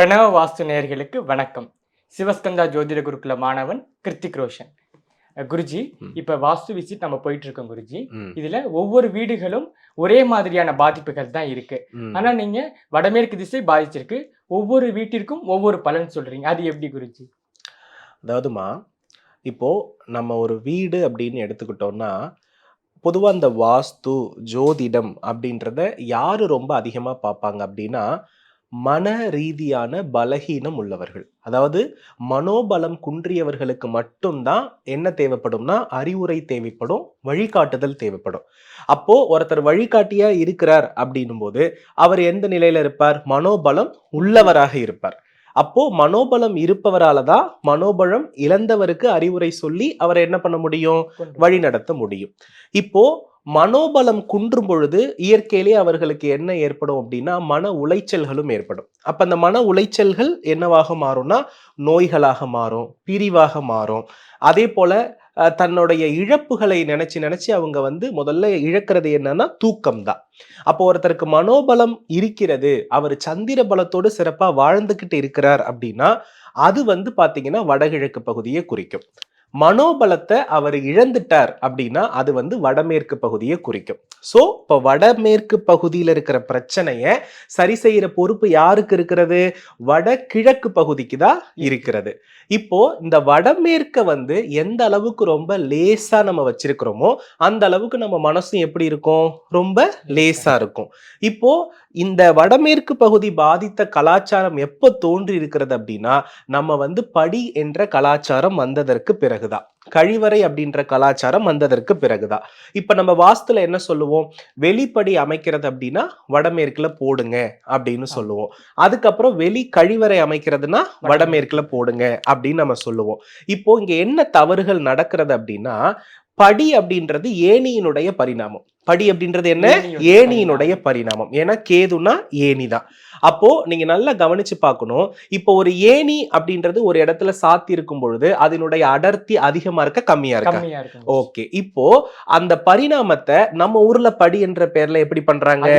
பிரணவ வாஸ்து நேயர்களுக்கு வணக்கம். சிவஸ்கந்தா ஜோதிட குருகுல மாணவன் கிருத்திக் ரோஷன். குருஜி. இப்ப வாஸ்து விசிட் நம்ம போயிட்டு இருக்கோம் குருஜி. இதுல ஒவ்வொரு வீடுகளும் ஒரே மாதிரியான பாதிப்புகள் தான் இருக்கு. ஆனா நீங்க வடமேற்கு திசை பாதிச்சிருக்கு. ஒவ்வொரு வீட்டிற்கும் ஒவ்வொரு பலன் சொல்றீங்க. அது எப்படி குருஜி? அதாவதுமா இப்போ நம்ம ஒரு வீடு அப்படின்னு எடுத்துக்கிட்டோம்னா பொதுவாக இந்த வாஸ்து ஜோதிடம் அப்படின்றத யாரு ரொம்ப அதிகமாக பார்ப்பாங்க அப்படின்னா மன ரீதியான பலகீனம் உள்ளவர்கள். அதாவது மனோபலம் குன்றியவர்களுக்கு மட்டும்தான் என்ன தேவைப்படும்னா அறிவுரை தேவைப்படும் வழிகாட்டுதல் தேவைப்படும். அப்போ ஒருத்தர் வழிகாட்டியா இருக்கிறார் அப்படின்னும் போது அவர் எந்த நிலையில இருப்பார்? மனோபலம் உள்ளவராக இருப்பார். அப்போ மனோபலம் இருப்பவரால தான் மனோபலம் இழந்தவருக்கு அறிவுரை சொல்லி அவரை என்ன பண்ண முடியும்? வழி நடத்த முடியும். இப்போ மனோபலம் குன்றும் பொழுது இயற்கையிலே அவர்களுக்கு என்ன ஏற்படும் அப்படின்னா மன உளைச்சல்களும் ஏற்படும். அப்ப அந்த மன உளைச்சல்கள் என்னவாக மாறும்னா நோய்களாக மாறும் பிரிவாக மாறும். அதே போல தன்னுடைய இழப்புகளை நினைச்சு நினைச்சு அவங்க வந்து முதல்ல இழக்கிறது என்னன்னா தூக்கம் தான் அப்போ ஒருத்தருக்கு மனோபலம் இருக்கிறது அவர் சந்திர பலத்தோடு சிறப்பா வாழ்ந்துகிட்டு இருக்கிறார் அப்படின்னா அது வந்து பார்த்தீங்கன்னா வடகிழக்கு பகுதியை குறிக்கும். மனோபலத்தை அவர் இழந்துட்டார் அப்படின்னா அது வந்து வடமேற்கு பகுதியை குறிக்கும். ஸோ இப்போ வடமேற்கு பகுதியில் இருக்கிற பிரச்சனையை சரி செய்கிற பொறுப்பு யாருக்கு இருக்கிறது? வடகிழக்கு பகுதிக்கு தான் இருக்கிறது. இப்போ இந்த வடமேற்கை வந்து எந்த அளவுக்கு ரொம்ப லேசாக நம்ம வச்சிருக்கிறோமோ அந்த அளவுக்கு நம்ம மனசும் எப்படி இருக்கும்? ரொம்ப லேசாக இருக்கும். இப்போ இந்த வடமேற்கு பகுதி பாதித்த கலாச்சாரம் எப்போ தோன்றி இருக்கிறது அப்படின்னா நம்ம வந்து படி என்ற கலாச்சாரம் வந்ததற்கு பிறகுதான். கழிவறை அப்படின்ற கலாச்சாரம் வந்ததற்கு பிறகுதான். இப்ப நம்ம வாஸ்துல என்ன சொல்லுவோம்? வெளிப்படி அமைக்கிறது அப்படின்னா வடமேற்குல போடுங்க அப்படின்னு சொல்லுவோம். அதுக்கப்புறம் வெளி கழிவறை அமைக்கிறதுனா வடமேற்குல. போடுங்க அப்படின்னு நம்ம சொல்லுவோம். இப்போ இங்க என்ன தவறுகள் நடக்கிறது அப்படின்னா படி அப்படின்றது ஏணியினுடைய பரிணாமம். படி அப்படின்றது என்ன? ஏணியினுடைய பரிணாமம். ஏன்னா கேதுனா ஏணி தான் அப்போ நீங்க நல்லா கவனிச்சு பார்க்கணும். இப்போ ஒரு ஏணி அப்படின்றது ஒரு இடத்துல சாத்தி இருக்கும் பொழுது அதனுடைய அடர்த்தி அதிகமா இருக்க கம்மியா இருக்கா? ஓகே. இப்போ அந்த பரிணாமத்தை நம்ம ஊர்ல படி என்ற பேர்ல எப்படி பண்றாங்க?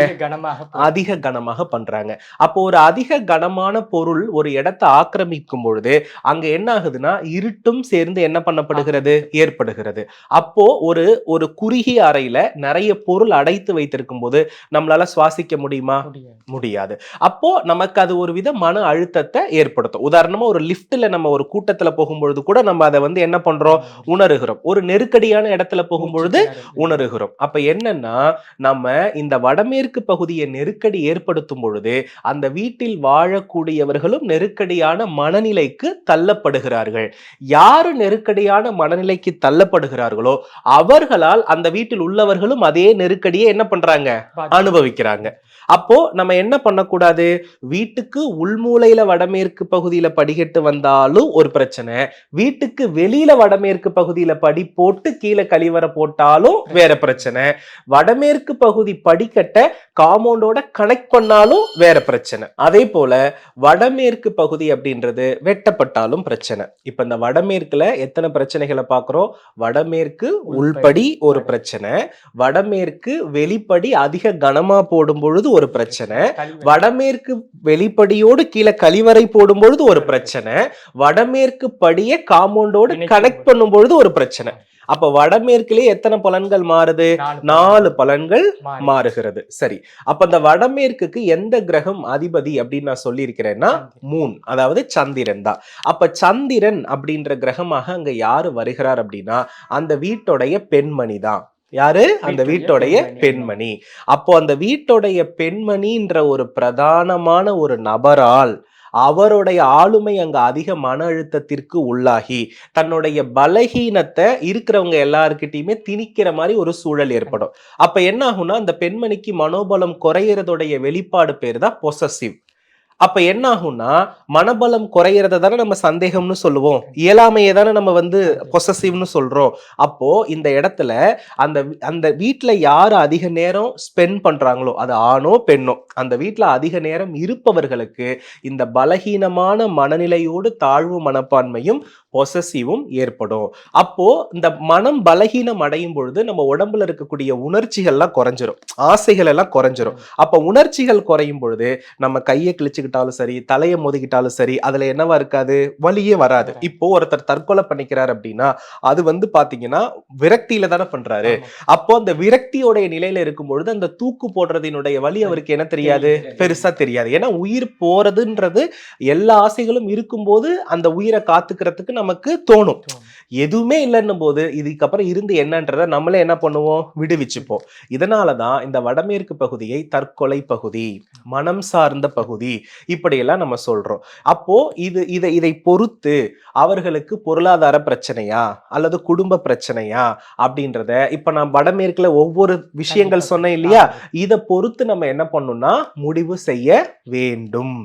அதிக கனமாக பண்றாங்க. அப்போ ஒரு அதிக கனமான பொருள் ஒரு இடத்தை ஆக்கிரமிக்கும் பொழுது அங்க என்ன ஆகுதுன்னா இருட்டும் சேர்ந்து என்ன பண்ணப்படுகிறது? ஏற்படுகிறது. அப்போ ஒரு ஒரு குறுகிய அறையில நிறைய பொருள் அடைத்து வைத்திருக்கும் போது நம்மளால சுவாசிக்க முடியுமா? முடியாது. அப்போ நமக்கு அது ஒரு வித மன அழுத்தத்தை ஏற்படுத்தும். உதாரணமா ஒரு லிஃப்ட்ல நம்ம ஒரு கூட்டத்துல போகும்பொழுது கூட நம்ம அதை வந்து என்ன பண்றோம்? உணர்கிறோம். ஒரு நெருக்கடியான இடத்துல போகும்பொழுது. உணர்கிறோம். அப்ப என்னன்னா நம்ம இந்த வடமேற்கு பகுதியை நெருக்கடி ஏற்படுத்தும் பொழுது அந்த வீட்டில் வாழக்கூடியவர்களும் நெருக்கடியான மனநிலைக்கு தள்ளப்படுகிறார்கள். யாரு நெருக்கடியான மனநிலைக்கு தள்ளப்படுகிறார்களோ அவர்களால் அந்த வீட்டில் உள்ளவர்களும் அதே நெருக்கடியை என்ன பண்றாங்க? அனுபவிக்கிறாங்க. அப்போ நம்ம என்ன பண்ணக்கூடாது? வீட்டுக்கு உள்மூலையில வடமேற்கு பகுதியில படிக்கட்டு வந்தாலும் ஒரு பிரச்சனை. வீட்டுக்கு வெளியில வடமேற்கு பகுதியில படி போட்டு கீழே கழிவறை போட்டாலும் வேற பிரச்சனை. வடமேற்கு பகுதி படிக்கட்டை காம்பவுண்டோட கனெக்ட் பண்ணாலும் வேற பிரச்சனை. அதே போல வடமேற்கு பகுதி அப்படின்றது வெட்டப்பட்டாலும் பிரச்சனை. இப்ப இந்த வடமேற்குல எத்தனை பிரச்சனைகளை பார்க்கிறோம்? வடமேற்கு உள்படி ஒரு பிரச்சனை. வடமேற்கு வெளிப்படி அதிக கனமா போடும் பொழுது ஒரு பிரச்சனை. கழிவறை. வடமேற்கு வெளிப்படியோடு கீழே கழிவறை போடும் பொழுது ஒரு பிரச்சனை வடமேற்கு படியை காம்பவுண்டோடு கனெக்ட் பண்ணும் பொழுது ஒரு பிரச்சனை. அப்ப வடமேற்கிலே எத்தனை பலன்கள் மாறுது? நாலு பலன்கள் மாறி. மாறுகிறது. சரி. அப்ப இந்த வடமேற்குக்கு எந்த கிரகம் அதிபதி அப்படின்னு நான் சொல்லியிருக்கிறேன்னா மூன் அதாவது சந்திரன் தான். அப்ப சந்திரன் அப்படின்ற கிரகமாக அங்க யாரு வருகிறார் அப்படின்னா அந்த வீட்டுடைய பெண்மணி தான். யாரு? அந்த வீட்டுடைய. பெண்மணி. அப்போ அந்த வீட்டுடைய பெண்மணின்ற ஒரு பிரதானமான ஒரு நபரால் அவருடைய ஆளுமை அங்க அதிக மன அழுத்தத்திற்கு உள்ளாகி தன்னுடைய பலகீனத்தை இருக்கிறவங்க எல்லாருக்கிட்டையுமே திணிக்கிற மாதிரி ஒரு சூழல் ஏற்படும். அப்ப என்ன ஆகும்னா அந்த பெண்மணிக்கு மனோபலம் குறையறதுடைய வெளிப்பாடு பேர் தான் பொசசிவ் அப்ப என்ன ஆகும்னா மனபலம் குறையிறத தானே நம்ம சந்தேகம்னு சொல்லுவோம். இயலாமையை தானே நம்ம வந்து பொசசிவ்னு சொல்றோம். அப்போ இந்த இடத்துல அந்த அந்த வீட்டுல யார் அதிக நேரம் ஸ்பெண்ட் பண்றாங்களோ அது ஆணோ பெண்ணோ அந்த வீட்டுல அதிக நேரம் இருப்பவர்களுக்கு இந்த பலகீனமான மனநிலையோடு தாழ்வு மனப்பான்மையும் பொசசிவும் ஏற்படும். அப்போ இந்த மனம் பலகீனம் அடையும் பொழுது நம்ம உடம்புல இருக்கக்கூடிய உணர்ச்சிகள்லாம் குறைஞ்சிரும். ஆசைகள் எல்லாம் குறைஞ்சிரும். அப்ப உணர்ச்சிகள் குறையும் பொழுது நம்ம கையை கிழிச்சுக்கிட்டாலும் சரி தலையை மோதிக்கிட்டாலும் சரி அதுல என்னவா இருக்காது? வலியே வராது. இப்போ ஒருத்தர் தற்கொலை பண்ணிக்கிறார் அப்படின்னா அது வந்து பாத்தீங்கன்னா விரக்தியில தானே பண்றாரு. அப்போ அந்த விரக்தியோடைய நிலையில இருக்கும் பொழுது அந்த தூக்கு போடுறதினுடைய வலி அவருக்கு என்ன தெரியாது. பெருசா தெரியாது. ஏன்னா உயிர் போறதுன்றது எல்லா ஆசைகளும் இருக்கும்போது அந்த உயிரை காத்துக்கிறதுக்கு நமக்கு தோணும். எதுவுமே இல்லைன்னும் போது இதுக்கப்புறம் இருந்து என்னன்றத நம்மளே என்ன பண்ணுவோம்? விடுவிச்சுப்போம். இதனாலதான் இந்த வடமேற்கு பகுதியை தற்கொலை பகுதி மனம் சார்ந்த பகுதி இப்படியெல்லாம் நம்ம சொல்றோம். அப்போ இது இதை இதை பொறுத்து அவர்களுக்கு பொருளாதார பிரச்சனையா அல்லது குடும்ப பிரச்சனையா அப்படின்றத இப்ப நான் வடமேற்குல ஒவ்வொரு விஷயங்கள் சொன்னேன் இல்லையா? இதை பொறுத்து நம்ம என்ன பண்ணணும்னா முடிவு செய்ய வேண்டும்.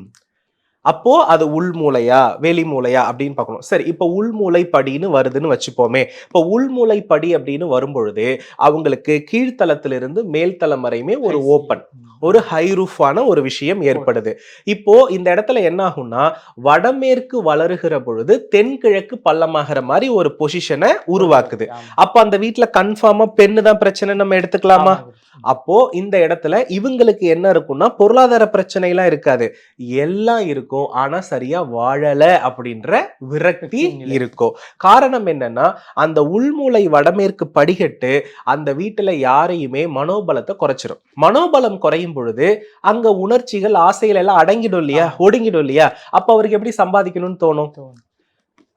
அப்போ அது உள்மூளையா வெளி மூளையா அப்படின்னு பார்க்கணும். சரி இப்போ உள்மூளை படின்னு வருதுன்னு வச்சுப்போமே. இப்போ உள்மூளை படி அப்படின்னு வரும்பொழுது அவங்களுக்கு கீழ்த்தளத்திலிருந்து மேல்தளம் வரையுமே ஒரு ஓப்பன் ஒரு ஹைரூஃபான ஒரு விஷயம் ஏற்படுது. இப்போ இந்த இடத்துல என்ன ஆகும்னா வடமேற்கு வளருகிற பொழுது தென்கிழக்கு பள்ளமாகிற மாதிரி ஒரு பொசிஷனை உருவாக்குது. அப்ப அந்த வீட்ல கன்ஃபார்மா பெண்ணு தான் பிரச்சனை நம்ம எடுத்துக்கலாமா? அப்போ இந்த இடத்துல இவங்களுக்கு என்ன இருக்கும்னா பொருளாதார பிரச்சனை எல்லாம் இருக்காது. எல்லாம் இருக்கும் ஆனா சரியா வாழல அப்படின்ற விரக்தி. இருக்கும். காரணம் என்னன்னா அந்த உள்மூளை வடமேற்கு படிகட்டு அந்த வீட்டுல யாரையுமே மனோபலத்தை குறைச்சிரும். மனோபலம் குறையும் பொழுது அங்க உணர்ச்சிகள் ஆசைகள் எல்லாம் அடங்கிடும் இல்லையா. ஒடுங்கிடும் இல்லையா? அப்ப அவருக்கு எப்படி சம்பாதிக்கணும்னு தோணும்.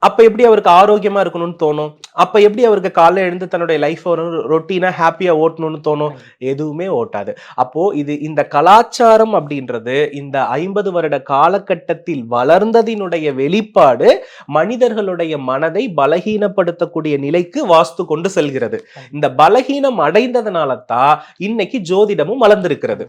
அப்ப எப்படி அவருக்கு ஆரோக்கியமா இருக்கணும்னு தோணும்? அப்ப எப்படி அவருக்கு காலைல எழுந்து தன்னுடைய லைஃப் ஒரு ரொட்டீனா ஹாப்பியா ஓட்டணும்னு தோணும்? எதுவுமே ஓட்டாது. அப்போ இது இந்த கலாச்சாரம் அப்படின்றது இந்த ஐம்பது வருட காலகட்டத்தில் வளர்ந்ததினுடைய வெளிப்பாடு மனிதர்களுடைய மனதை பலகீனப்படுத்தக்கூடிய நிலைக்கு வாஸ்து கொண்டு செல்கிறது. இந்த பலகீனம் அடைந்ததுனால தான் இன்னைக்கு ஜோதிடமும் வளர்ந்திருக்கிறது.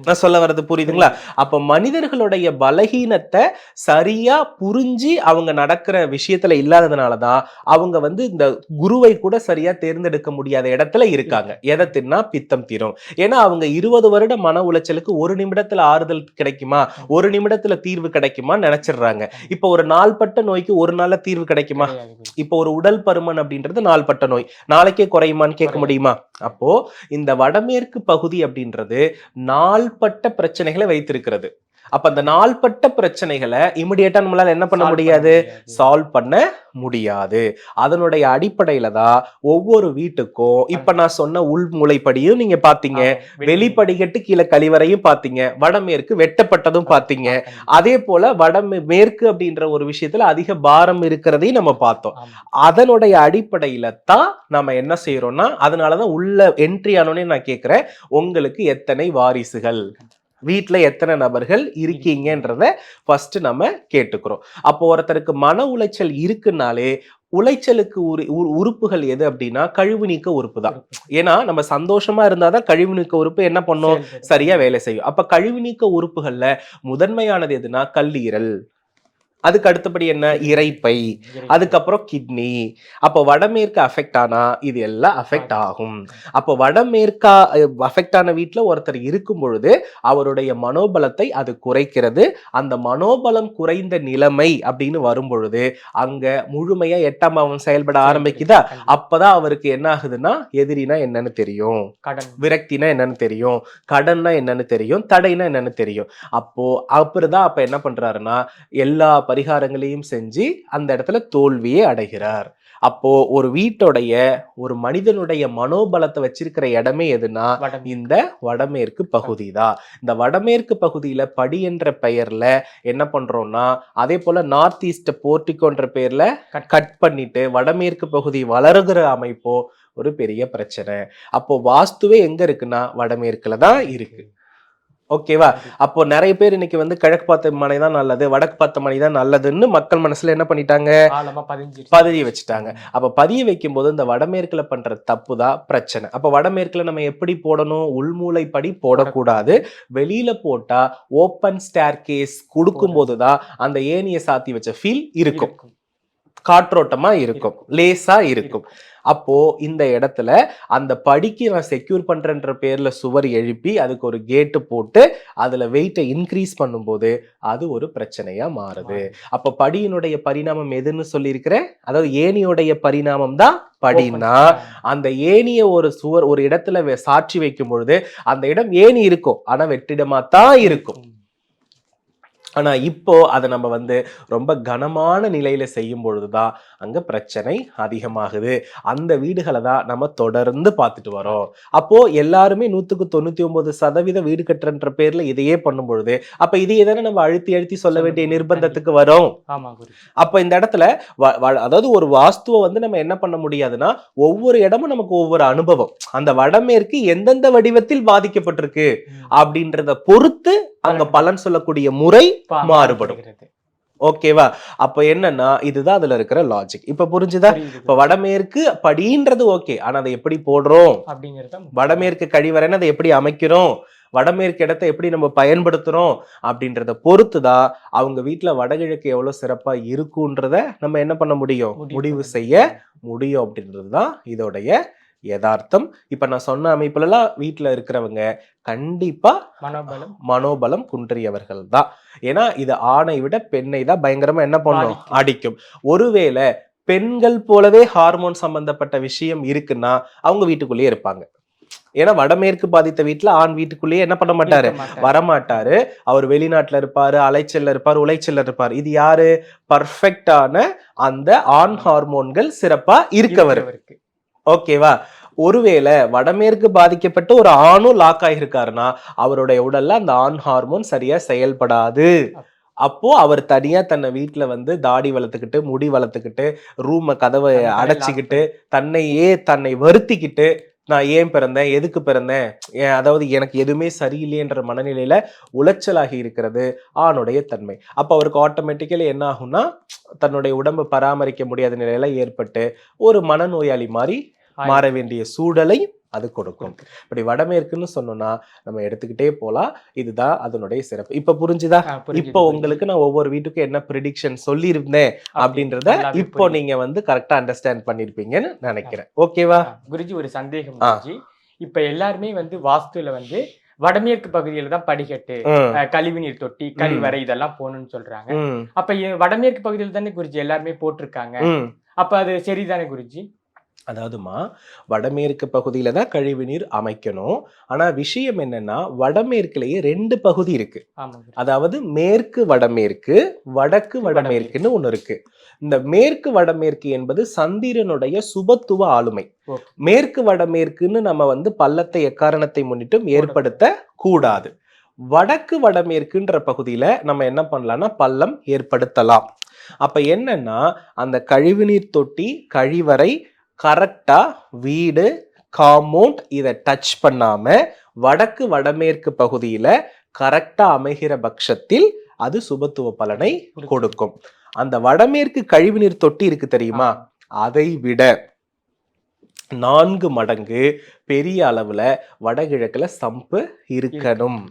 நான் சொல்ல வர்றது புரியுதுங்களா? அப்ப மனிதர்களுடைய பலகீனத்தை சரியா புரிஞ்சு அவங்க நடக்கிற விஷயத்துல இல்லாததுனாலதான் அவங்க வந்து இந்த குருவை கூட சரியா தேர்ந்தெடுக்க முடியாத இடத்துல இருக்காங்க. எதை தின்னா பித்தம் தீரும். ஏன்னா அவங்க இருபது வருட மன உளைச்சலுக்கு ஒரு நிமிடத்துல ஆறுதல் கிடைக்குமா? ஒரு நிமிடத்துல தீர்வு கிடைக்குமான்னு நினைச்சிடுறாங்க. இப்ப ஒரு நாள்பட்ட நோய்க்கு ஒரு நாள்ல தீர்வு கிடைக்குமா? இப்போ ஒரு உடல் பருமன் அப்படின்றது நாள்பட்ட நோய். நாளைக்கே குறையுமான்னு கேட்க. முடியுமா? அப்போ இந்த வடமேற்கு பகுதி அப்படின்றது நாள்பட்ட பிரச்சனைகளை வைத்திருக்கிறது. அப்ப அந்த நாள்பட்ட பிரச்சனைகளை இமிடியேட்டா நம்மளால என்ன பண்ண முடியாது? சால்வ் பண்ண முடியாது. அதனுடைய அடிப்படையில தான் ஒவ்வொரு வீட்டுக்கும் இப்ப நான் சொன்ன உள்முளைப்படியும் நீங்க பாத்தீங்க. வெளிப்படிகட்டு கீழே கழிவறையும் பாத்தீங்க. வடமேற்கு வெட்டப்பட்டதும் பாத்தீங்க. அதே போல வட மேற்கு அப்படின்ற ஒரு விஷயத்துல அதிக பாரம் இருக்கிறதையும் நம்ம பார்த்தோம். அதனுடைய அடிப்படையில தான் நம்ம என்ன செய்யறோம்னா அதனாலதான் உள்ள என்ட்ரி ஆனோடனே நான் கேக்குறேன் உங்களுக்கு எத்தனை வாரிசுகள்? வீட்ல எத்தனை நபர்கள் இருக்கீங்கன்றத ஃபர்ஸ்ட் நம்ம கேட்டுக்கிறோம். அப்போ ஒருத்தருக்கு மன உளைச்சல் இருக்குனாலே உளைச்சலுக்கு உரு உரு- உறுப்புகள் எது அப்படின்னா கழிவு நீக்க உறுப்பு தான். ஏன்னா நம்ம சந்தோஷமா இருந்தாதான் கழிவு நீக்க உறுப்பு என்ன பண்ணும்? சரியா வேலை செய்யும். அப்ப கழிவு நீக்க உறுப்புகள்ல முதன்மையானது எதுனா கல்லீரல். அதுக்கு அடுத்தபடி என்ன? இரைப்பை அதுக்கப்புறம் கிட்னி அப்போ வடமேற்கு அஃபெக்ட் ஆனா இது எல்லாம் அஃபெக்ட் ஆகும். அப்போ வடமேற்கா அஃபெக்ட் ஆன வீட்டில் ஒருத்தர் இருக்கும் பொழுது அவருடைய மனோபலத்தை அது குறைக்கிறது. அந்த மனோபலம் குறைந்த நிலைமை அப்படின்னு வரும் பொழுது அங்க முழுமையா எட்டாம் பாவம் செயல்பட ஆரம்பிக்குதா? அப்பதான் அவருக்கு என்ன ஆகுதுன்னா எதிரினா என்னன்னு தெரியும். கடன். விரக்தினா என்னன்னு தெரியும். கடன்னா என்னன்னு தெரியும். தடைனா என்னன்னு தெரியும். அப்போ அப்புறம்தான் அப்ப என்ன பண்றாருன்னா எல்லா பரிகாரங்களையும் செஞ்சு அந்த இடத்துல தோல்வியே அடைகிறார். அப்போ ஒரு வீட்டுடைய ஒரு மனிதனுடைய மனோபலத்தை வச்சிருக்கிற இடமே எதுனா இந்த வடமேற்கு பகுதி தான் இந்த வடமேற்கு பகுதியில படி என்ற பெயர்ல என்ன பண்றோம்னா அதே போல நார்த் ஈஸ்ட் போர்ட்டிகோன்ற பேர்ல. கட் பண்ணிட்டு வடமேற்கு பகுதி வளருகிற அமைப்போ ஒரு பெரிய பிரச்சனை. அப்போ வாஸ்துவே எங்க இருக்குன்னா வடமேற்குல தான் இருக்கு. ஓகேவா? அப்போ நிறைய பேர் இன்னைக்கு வந்து கிழக்கு பார்த்த மனை தான் நல்லது வடக்கு பார்த்த மனை தான் நல்லதுன்னு மக்கள் மனசுல என்ன பண்ணிட்டாங்க? பதிய வச்சுட்டாங்க. அப்ப பதிய வைக்கும் போது இந்த வடமேற்குல பண்ற தப்பு தான் பிரச்சனை. அப்ப வடமேற்குல நம்ம எப்படி போடணும்? உள்மூலைப்படி போடக்கூடாது. வெளியில போட்டா ஓப்பன் ஸ்டேர் கேஸ் கொடுக்கும் போதுதான் அந்த ஏணியை சாத்தி வச்ச ஃபீல் இருக்கும். காற்றோட்டமா இருக்கும். லேசா இருக்கும். அப்போ இந்த இடத்துல அந்த படிக்கு நான் செக்யூர் பண்றேன்ற பேர்ல சுவர் எழுப்பி அதுக்கு ஒரு கேட்டு போட்டு அதுல வெயிட்டை இன்க்ரீஸ் பண்ணும்போது அது ஒரு பிரச்சனையா மாறுது. அப்ப படியினுடைய பரிணாமம் எதுன்னு சொல்லியிருக்கிறேன். அதாவது ஏணியோடைய பரிணாமம் தான் படினா அந்த ஏணிய ஒரு சுவர் ஒரு இடத்துல சாட்சி வைக்கும் பொழுது அந்த இடம் ஏணி இருக்கும். ஆனா வெற்றிடமா தான் இருக்கும். ஆனா இப்போ அதை நம்ம வந்து ரொம்ப கனமான நிலையில செய்யும் பொழுதுதான் அங்க பிரச்சனை அதிகமாகுது. அந்த வீடுகளை தான் நம்ம தொடர்ந்து பார்த்துட்டு வரோம். அப்போ எல்லாருமே நூத்துக்கு தொண்ணூத்தி ஒன்பது சதவீத வீடு கட்டுறன்ற பேர்ல இதையே பண்ணும் பொழுது அப்ப இதையே தானே நம்ம அழுத்தி அழுத்தி சொல்ல வேண்டிய நிர்பந்தத்துக்கு வரும். அப்ப இந்த இடத்துல வ- வ- அதாவது ஒரு வாஸ்துவை வந்து நம்ம என்ன பண்ண முடியாதுன்னா ஒவ்வொரு இடமும் நமக்கு ஒவ்வொரு அனுபவம். அந்த வடமேற்கு எந்தெந்த வடிவத்தில் பாதிக்கப்பட்டிருக்கு. அப்படின்றத பொறுத்து அங்க பலன் சொல்லக்கூடிய முறை மாறுபடும். ஓகேவா? அப்ப என்னன்னா இதுதான் அதுல இருக்கிற லாஜிக் இப்ப புரிஞ்சுதா? இப்ப வடமேற்கு படின்றது ஓகே. ஆனா அதை எப்படி போடுறோம்? அப்படிங்கறத வடமேற்கு கழிவறைன்னு அதை எப்படி அமைக்கிறோம்? வடமேற்கு இடத்தை எப்படி நம்ம பயன்படுத்துறோம்? அப்படின்றத பொறுத்துதான் அவங்க வீட்டுல வடகிழக்கு எவ்வளவு சிறப்பா இருக்குன்றத நம்ம என்ன பண்ண முடியும்? முடிவு செய்ய முடியும். அப்படின்றது தான் இதோடைய யதார்த்தம். இப்ப நான் சொன்ன அமைப்புல எல்லாம் வீட்டுல இருக்கிறவங்க கண்டிப்பா மனோபலம். மனோபலம் குன்றியவர்கள் தான் ஏன்னா இது ஆணை விட பெண்ணை தான் பயங்கரமா என்ன பண்ணும். அடிக்கும். ஒருவேளை பெண்கள் போலவே ஹார்மோன் சம்பந்தப்பட்ட விஷயம் இருக்குன்னா அவங்க வீட்டுக்குள்ளேயே இருப்பாங்க. ஏன்னா வடமேற்கு பாதித்த வீட்டுல ஆண் வீட்டுக்குள்ளேயே என்ன பண்ண மாட்டாரு. வரமாட்டாரு. அவர் வெளிநாட்டுல இருப்பாரு அலைச்சல்ல இருப்பாரு உளைச்சல்ல இருப்பாரு. இது யாரு? பர்ஃபெக்டான அந்த ஆண் ஹார்மோன்கள் சிறப்பா இருக்கவர். இருக்கவருக்கு. ஓகேவா ஒருவேளை வடமேற்கு பாதிக்கப்பட்ட ஒரு ஆணும் லாக் ஆகியிருக்காருன்னா அவருடைய உடல்ல அந்த ஆண் ஹார்மோன் சரியா செயல்படாது. அப்போ அவர் தனியா தன்னை வீட்டுல வந்து தாடி வளர்த்துக்கிட்டு முடி வளர்த்துக்கிட்டு ரூம கதவை அடைச்சிக்கிட்டு தன்னையே தன்னை வருத்திக்கிட்டு நான் ஏன் பிறந்தேன்? எதுக்கு பிறந்தேன்? அதாவது எனக்கு எதுவுமே சரியில்லைன்ற மனநிலையில உளைச்சலாகி இருக்கிறது ஆணுடைய தன்மை. அப்ப அவருக்கு ஆட்டோமேட்டிக்கலி என்ன ஆகும்னா தன்னுடைய உடம்பை பராமரிக்க முடியாத நிலையில ஏற்பட்டு ஒரு மனநோயாளி மாதிரி மாற வேண்டிய சூழலை அது கொடுக்கும். இப்படி வடமேற்குன்னு சொன்னோம்னா நம்ம எடுத்துக்கிட்டே போலாம். இதுதான் அதனுடைய சிறப்பு. இப்ப புரிஞ்சுதா? இப்போ. உங்களுக்கு நான் ஒவ்வொரு வீட்டுக்கும் என்ன ப்ரிடிக்ஷன் சொல்லியிருந்தேன் அப்படி அப்படின்றத இப்போ. நீங்க வந்து கரெக்டா அண்டர்ஸ்டாண்ட் பண்ணிருப்பீங்கன்னு நினைக்கிறேன். ஓகேவா? குருஜி ஒரு சந்தேகம் இப்ப எல்லாருமே வந்து வாஸ்துல வந்து வடமேற்கு பகுதியில தான் படிக்கட்டு கழிவுநீர் தொட்டி கழிவறை இதெல்லாம் போகணும்னு சொல்றாங்க. அப்ப வடமேற்கு பகுதியில தானே குருஜி எல்லாருமே போட்டிருக்காங்க. அப்ப அது சரிதானே குருஜி? அதாவதுமா வடமேற்கு பகுதியில தான் கழிவு நீர் அமைக்கணும். ஆனா விஷயம் என்னன்னா வடமேற்குலயே ரெண்டு பகுதி இருக்கு. அதாவது மேற்கு வடமேற்கு வடக்கு வடமேற்குன்னு ஒண்ணு இருக்கு. இந்த மேற்கு வடமேற்கு என்பது சந்திரனுடைய சுபத்துவ ஆளுமை. மேற்கு வடமேற்குன்னு நம்ம வந்து பள்ளத்தை எக்காரணத்தை முன்னிட்டும் ஏற்படுத்த கூடாது. வடக்கு வடமேற்குன்ற பகுதியில நம்ம என்ன பண்ணலாம்னா பள்ளம் ஏற்படுத்தலாம். அப்ப என்னன்னா அந்த கழிவுநீர் தொட்டி கழிவறை கரெக்டா வீடு காம்பவுண்ட் இதை டச் பண்ணாம வடக்கு வடமேற்கு பகுதியில கரெக்டா அமைகிற பட்சத்தில் அது சுபத்துவ பலனை கொடுக்கும். அந்த வடமேற்கு கழிவுநீர் தொட்டி இருக்கு தெரியுமா. அதை விட நான்கு மடங்கு பெரிய அளவுல வடகிழக்குல சம்பு இருக்கணும்.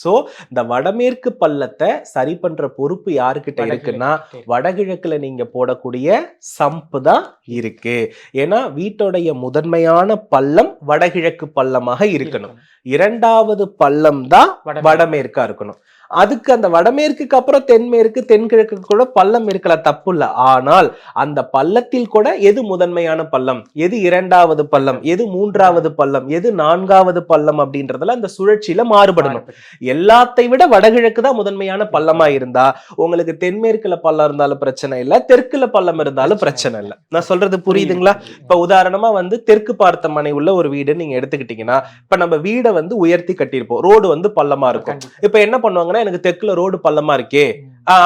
சோ இந்த வடமேற்கு பள்ளத்தை சரி பண்ற பொறுப்பு யாருக்கிட்ட இருக்குன்னா வடகிழக்கு. வடகிழக்குல நீங்க போடக்கூடிய சம்பு தான் இருக்கு. ஏன்னா வீட்டோடைய முதன்மையான பள்ளம் வடகிழக்கு பள்ளமாக இருக்கணும். இரண்டாவது பள்ளம் தான் வடமேற்கு. இருக்கணும். அதுக்கு அந்த வடமேற்குக்கு அப்புறம் தென்மேற்கு தென்கிழக்கு கூட பள்ளம் இருக்கலாம் தப்பு இல்ல. ஆனால் அந்த பள்ளத்தில் கூட எது முதன்மையான பள்ளம்? எது இரண்டாவது பள்ளம்? எது மூன்றாவது பள்ளம் எது நான்காவது பள்ளம் அப்படின்றதுல அந்த சுழற்சியில மாறுபடணும். எல்லாத்தை விட வடகிழக்கு தான் முதன்மையான பள்ளமா இருந்தா உங்களுக்கு தென்மேற்குல பள்ளம் இருந்தாலும் பிரச்சனை இல்ல தெற்குல பள்ளம் இருந்தாலும் பிரச்சனை இல்ல. நான் சொல்றது புரியுதுங்களா? இப்ப உதாரணமா வந்து தெற்கு பார்த்த மனை உள்ள ஒரு வீடு நீங்க எடுத்துக்கிட்டீங்கன்னா இப்ப நம்ம வீடை வந்து உயர்த்தி கட்டியிருப்போம். ரோடு வந்து பள்ளமா இருக்கும். இப்ப என்ன பண்ணுவாங்கன்னா எனக்கு தெற்குல ரோடு பள்ளமா இருக்கே.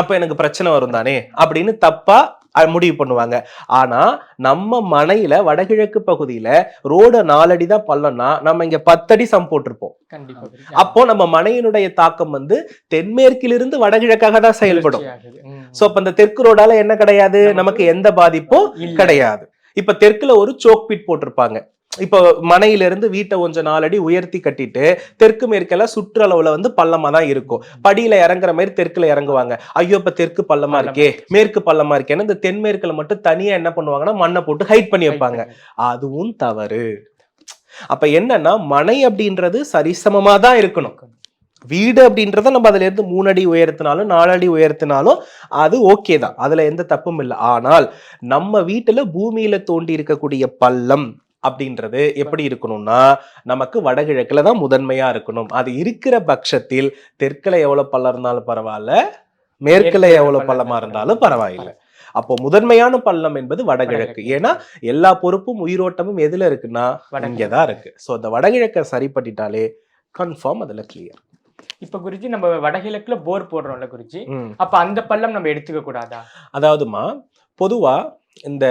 அப்ப எனக்கு பிரச்சனை வரும் தானே அப்படின்னு தப்பா முடிவு பண்ணுவாங்க. ஆனா நம்ம மனையில வடகிழக்கு பகுதியில ரோடு நாலடி தான் பள்ளம்னா நம்ம இங்க பத்தடி சம் போட்டிருப்போம். அப்போ நம்ம மனையினுடைய தாக்கம் வந்து தென்மேற்கிலிருந்து வடகிழக்காக தான் செயல்படும். சோ அப்ப இந்த தெற்கு ரோடால என்ன கிடையாது? நமக்கு எந்த பாதிப்பும். கிடையாது. இப்ப தெற்குல ஒரு சோக் பிட் போட்டிருப்பாங்க. இப்போ மனையில இருந்து வீட்டை கொஞ்சம் நாலடி உயர்த்தி கட்டிட்டு தெற்கு மேற்கெல்லாம் சுற்றளவுல வந்து பள்ளமா தான் இருக்கும். படியில இறங்குற மாதிரி தெற்குல இறங்குவாங்க. ஐயோ இப்ப தெற்கு பள்ளமா இருக்கே மேற்கு பள்ளமா இருக்கேன்னு இந்த தென்மேற்குல மட்டும் தனியா என்ன பண்ணுவாங்கன்னா மண்ணை போட்டு ஹைட் பண்ணி வைப்பாங்க. அதுவும் தவறு. அப்ப என்னன்னா மனை அப்படின்றது சரிசமமா தான் இருக்கணும். வீடு அப்படின்றத நம்ம அதுல இருந்து மூணு அடி உயர்த்தினாலும் நாலு அடி உயர்த்தினாலும் அது ஓகே தான். அதுல எந்த தப்பும் இல்லை. ஆனால் நம்ம வீட்டுல பூமியில தோண்டி இருக்கக்கூடிய பள்ளம் அப்படின்றது எப்படி இருக்கணும்னா நமக்கு வடகிழக்குல தான் முதன்மையா இருக்கணும். அது இருக்கிற பட்சத்தில் தெற்குல எவ்வளவு பள்ளம் இருந்தாலும் பரவாயில்ல மேற்குல எவ்வளவு பள்ளமா இருந்தாலும் பரவாயில்லை. அப்போ முதன்மையான பள்ளம் என்பது வடகிழக்கு. ஏன்னா எல்லா பொறுப்பும் உயிரோட்டமும் எதுல இருக்குன்னா வடகிழக்கு. இங்கதான் இருக்கு. சோ அந்த வடகிழக்கை சரி பண்ணிட்டாலே கன்ஃபார்ம் அதுல கிளியர் இப்ப குருஜி நம்ம வடகிழக்குல போர் போடுறோம்ல குருஜி அப்ப அந்த பள்ளம் நம்ம எடுத்துக்க கூடாதா? அதாவதுமா பொதுவா இந்த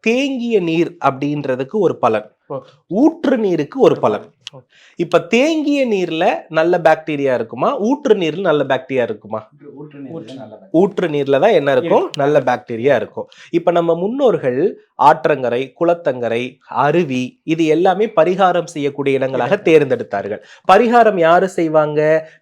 தேங்கிய நீர் அப்படின்றதுக்கு ஒரு பலன். ஊற்று நீருக்கு ஒரு பலன். இப்ப தேங்கிய நீர்ல நல்ல பாக்டீரியா இருக்குமா? ஊற்று நீர்ல நல்ல பாக்டீரியா இருக்குமா? ஊற்று நீர்ல தான் என்ன இருக்கும்? இருக்கு. நல்ல பாக்டீரியா இருக்கும். இப்ப நம்ம முன்னோர்கள் ஆற்றங்கரை குளத்தங்கரை அருவி இது எல்லாமே பரிகாரம் செய்யக்கூடிய இடங்களாக தேர்ந்தெடுத்தார்கள். பரிகாரம் யாரு செய்வாங்க?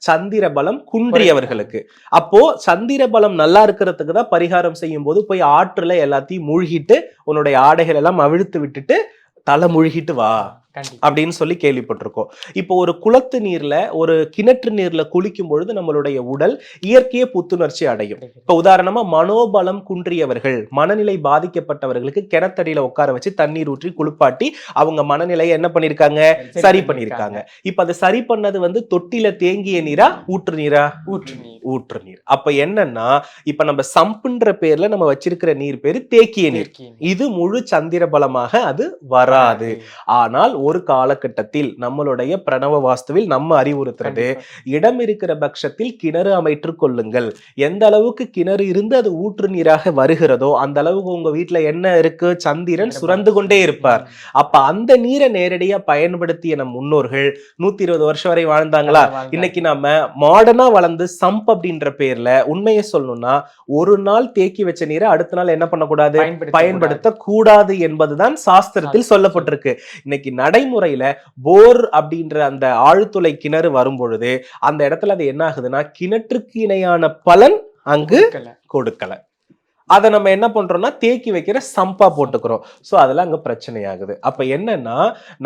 சந்திர பலம் குன்றியவர்களுக்கு. அப்போ சந்திர பலம் நல்லா இருக்கிறதுக்கு தான் பரிகாரம் செய்யும் போது போய் ஆற்றுல எல்லாத்தையும் மூழ்கிட்டு உன்னுடைய ஆடைகள் எல்லாம் அவிழ்த்து விட்டுட்டு தலை முழுகிட்டு வா. அப்படின்னு சொல்லி கேள்விப்பட்டிருக்கோம். இப்போ ஒரு குளத்து நீர்ல ஒரு கிணற்று நீர்ல குளிக்கும் பொழுது நம்மளுடைய உடல் இயற்கையே புத்துணர்ச்சி அடையும். இப்ப உதாரணமா மனோபலம் குன்றியவர்கள் மனநிலை பாதிக்கப்பட்டவர்களுக்கு கிணத்தடியில உட்கார வச்சு தண்ணீர் ஊற்றி குளிப்பாட்டி அவங்க மனநிலையை என்ன பண்ணிருக்காங்க சரி பண்ணிருக்காங்க இப்ப அதை சரி பண்ணது வந்து தொட்டில தேங்கிய நீரா ஊற்று நீரா? ஊற்று நீர். ஊற்று நீர். அப்ப என்னன்னா இப்ப நம்ம சம்புன்ற பேர்ல நம்ம வச்சிருக்கிற நீர் பேரு தேக்கிய நீர். இது முழு சந்திர பலமாக அது வராது. ஆனால் ஒரு காலகட்டத்தில் நம்மளுடைய பிரணவ வாஸ்துவில் நம்ம அறிவுறுத்துறது. இடம் இருக்கிற பட்சத்தில் கிணறு அமைற்றுக் கொள்ளுங்கள். எந்த அளவுக்கு கிணறு இருந்து அது ஊற்று நீராக வருகிறதோ அந்த அளவுக்கு உங்க வீட்டுல என்ன இருக்கு? சந்திரன் சுரந்து கொண்டே இருப்பார். அப்ப அந்த நீரை நேரடியா பயன்படுத்திய நம் முன்னோர்கள் நூத்தி இருபது வருஷம் வரை வாழ்ந்தாங்களா? வாழ்ந்தாங்க. இன்னைக்கு நாம மாடர்னா வளர்ந்து சம்ப் அப்படின்ற பேர்ல உண்மையை சொல்லணும்னா ஒரு நாள் தேக்கி வச்ச நீரை அடுத்த நாள் என்ன பண்ணக்கூடாது? பயன்படுத்த கூடாது என்பதுதான் சாஸ்திரத்தில் சொல்லப்பட்டிருக்கு. இன்னைக்கு நடைமுறையில போர் அப்படின்ற அந்த ஆழ்துளை கிணறு வரும் பொழுது அந்த இடத்துல அது என்ன ஆகுதுன்னா கிணற்றுக்கு இணையான பலன் அங்கு கொடுக்கல. அதை நம்ம என்ன பண்றோம்னா தேக்கி வைக்கிற சம்பா போட்டுக்கிறோம். சோ அதெல்லாம் அங்க பிரச்சனை ஆகுது அப்ப என்னன்னா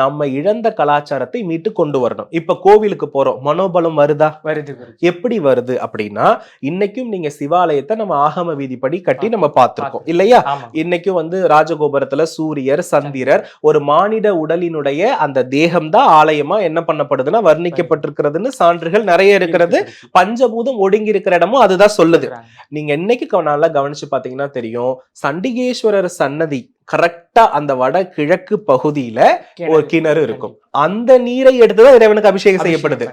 நம்ம இழந்த கலாச்சாரத்தை மீட்டு கொண்டு வரணும். இப்ப கோவிலுக்கு போறோம். மனோபலம் வருதா? வருது. எப்படி வருது அப்படின்னா இன்னைக்கும் நீங்க சிவாலயத்தை நம்ம ஆகம விதிப்படி கட்டி நம்ம பார்த்திருக்கோம். இல்லையா? இன்னைக்கும் வந்து ராஜகோபுரத்துல சூரியர் சந்திரர் ஒரு மானிட உடலினுடைய அந்த தேகம் தான் ஆலயமா என்ன பண்ணப்படுதுன்னா வர்ணிக்கப்பட்டிருக்கிறதுன்னு சான்றுகள் நிறைய இருக்கிறது. பஞ்சபூதம் ஒடுங்கி இருக்கிற இடமும் அதுதான் சொல்லுது. நீங்க என்னைக்கு நல்லா கவனிச்சு பாத்தீங்கன்னா தெரியும். சண்டிகேஸ்வரர் சன்னதி கரெக்டா அந்த வட கிழக்கு பகுதியில ஒரு கிணறு. இருக்கும். அந்த நீரை எடுத்துதான் இறைவனுக்கு அபிஷேகம் செய்யப்படுது.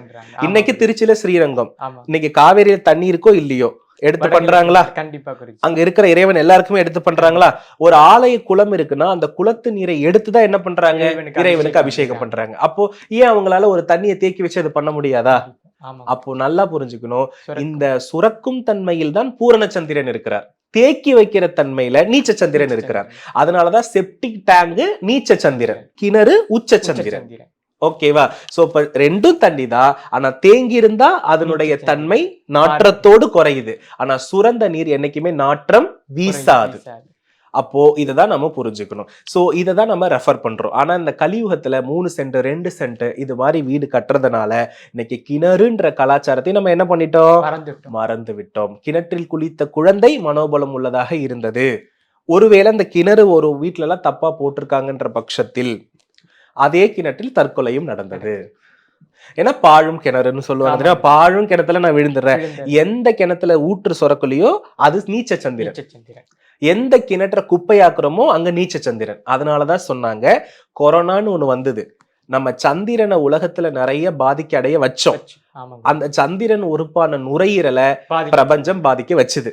இன்னைக்கு. திருச்சியில ஸ்ரீரங்கம். இன்னைக்கு காவேரியில தண்ணி இருக்கோ இல்லையோ எடுத்து பண்றாங்களா? கண்டிப்பா. அங்க இருக்கிற இறைவன் எல்லாருக்குமே எடுத்து பண்றாங்களா? ஒரு ஆலய குளம் இருக்குன்னா அந்த குளத்து நீரை எடுத்துதான் என்ன பண்றாங்க? இறைவனுக்கு அபிஷேகம் பண்றாங்க. அப்போ ஏன் அவங்களால ஒரு தண்ணியை தேக்கி வச்சு அது பண்ண முடியாதா? அப்போ நல்லா புரிஞ்சுக்கணும். இந்த சுரக்கும் தன்மையில் தான் பூரண சந்திரன் இருக்கிறார். தேக்கி வைக்கிற தன்மையில நீச்ச சந்திரன் இருக்கிறார் அதனாலதான் செப்டிக் டேங்க் நீச்ச சந்திரன் கிணறு உச்ச சந்திரன். ஓகேவா சோ இப்ப ரெண்டும் தண்ணி தான் ஆனா தேங்கி இருந்தா அதனுடைய தன்மை நாற்றத்தோடு குறையுது. ஆனா சுரந்த நீர் என்னைக்குமே நாற்றம் வீசாது. அப்போ இதை தான் நம்ம புரிஞ்சுக்கணும். ஸோ இதை தான் நம்ம ரெஃபர் பண்றோம். ஆனா இந்த கலியுகத்துல மூணு சென்ட் ரெண்டு சென்ட் இது மாதிரி வீடு கட்டுறதுனால இன்னைக்கு கிணறுன்ற கலாச்சாரத்தை நம்ம என்ன பண்ணிட்டோம்? மறந்து விட்டோம். கிணற்றில் குளித்த குழந்தை மனோபலம் உள்ளதாக இருந்தது. ஒருவேளை அந்த கிணறு ஒரு வீட்ல எல்லாம் தப்பா போட்டிருக்காங்கன்ற பட்சத்தில் அதே கிணற்றில் தற்கொலையும் நடந்தது. ஏன்னா பாழும் கிணறுன்னு சொல்லுவாங்க? பாழும் கிணத்துல நான் விழுந்துடுறேன். எந்த கிணத்துல ஊற்று சுரக்கலையோ அது நீச்ச சந்திரன். எந்த கிணற்ற குப்பையாக்குறோமோ அங்க நீச்ச சந்திரன் அதனாலதான் சொன்னாங்க கொரோனான்னு ஒண்ணு வந்தது. நம்ம சந்திரனை உலகத்துல நிறைய பாதிக்க அடைய வச்சோம். அந்த சந்திரன் உறுப்பான நுரையீரலை பிரபஞ்சம் பாதிக்க வச்சுது.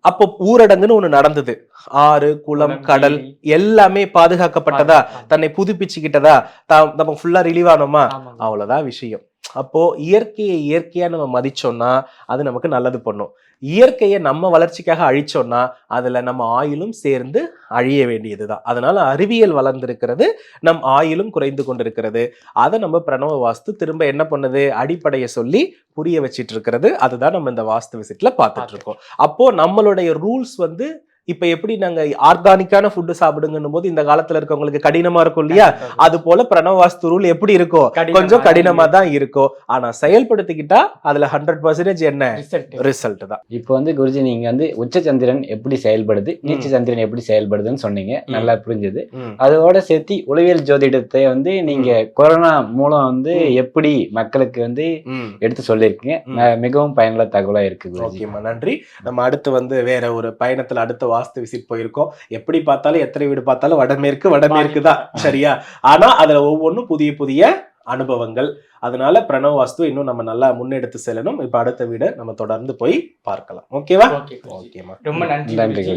அப்போ ஊரடங்குன்னு ஒண்ணு நடந்தது. ஆறு குளம் கடல். எல்லாமே பாதுகாக்கப்பட்டதா? பாதி- தன்னை புதுப்பிச்சுக்கிட்டதா? நம்ம ஃபுல்லா ரிலீவ் ஆனோமா? ஆமாங்க. அவ்வளவுதான் விஷயம். அப்போ இயற்கையை இயற்கையா நம்ம மதிச்சோம்னா அது நமக்கு நல்லது பண்ணும். இயற்கையை நம்ம வளர்ச்சிக்காக அழிச்சோம்னா அதில் நம்ம ஆயிலும் சேர்ந்து அழிய வேண்டியது தான் அதனால் அறிவியல் வளர்ந்திருக்கிறது நம் ஆயிலும் குறைந்து கொண்டிருக்கிறது. அதை நம்ம பிரணவ வாஸ்து திரும்ப என்ன பண்ணுது? அடிப்படையை சொல்லி புரிய வச்சிட்டு இருக்கிறது அதுதான் நம்ம இந்த வாஸ்து விசிட்ல பார்த்துட்டு இருக்கோம் அப்போ நம்மளுடைய ரூல்ஸ் வந்து இப்ப எப்படி நாங்க ஆர்கானிக்கான ஃபுட்டு சாப்பிடுங்கன்னும் போது இந்த காலத்துல இருக்கவங்களுக்கு கடினமா இருக்கும் இல்லையா? அது போல பிரணவ வாஸ்து ரூல் எப்படி இருக்கும் கொஞ்சம் கடினமா தான் இருக்கும் ஆனா செயல்படுத்திக்கிட்டா அதுல ஹண்ட்ரட் பர்சன்டேஜ் என்ன? ரிசல்ட் தான். இப்போ வந்து குருஜி நீங்க வந்து உச்ச சந்திரன் எப்படி செயல்படுது நீச்ச சந்திரன் எப்படி செயல்படுதுன்னு சொன்னீங்க. நல்லா புரிஞ்சது. அதோட சேர்த்து உளவியல் ஜோதிடத்தை வந்து நீங்க கொரோனா மூலம் வந்து. எப்படி மக்களுக்கு வந்து எடுத்து சொல்லியிருக்கீங்க. மிகவும் பயனுள்ள தகவலா இருக்கு நன்றி. நம்ம அடுத்து வந்து வேற ஒரு பயணத்துல அடுத்த வாஸ்து விசிட் போயிருக்கோம் எப்படி பார்த்தாலும் எத்தனை வீடு பார்த்தாலும் வடமேற்கு வடமேற்கு தான். சரியா? ஆனா அதுல ஒவ்வொன்றும் புதிய புதிய அனுபவங்கள். அதனால பிரணவ வாஸ்து இன்னும் நம்ம நல்லா முன்னெடுத்து செல்லணும். இப்ப அடுத்த வீடை நம்ம தொடர்ந்து போய் பார்க்கலாம். ஓகேவா? ஓகே குருஜி. ஓகேம்மா. ரொம்ப நன்றி.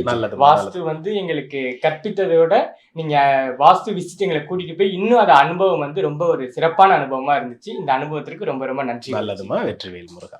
நல்லது வாஸ்து வந்து எங்களுக்கு கற்பித்ததை விட நீங்க வாஸ்து விசிட் எங்களை கூட்டிட்டு போய் இன்னும் அது அனுபவம் வந்து ரொம்ப ஒரு சிறப்பான அனுபவமா இருந்துச்சு. இந்த அனுபவத்திற்கு ரொம்ப ரொம்ப நன்றி. நல்லதுமா வெற்றிவேல் முருகா.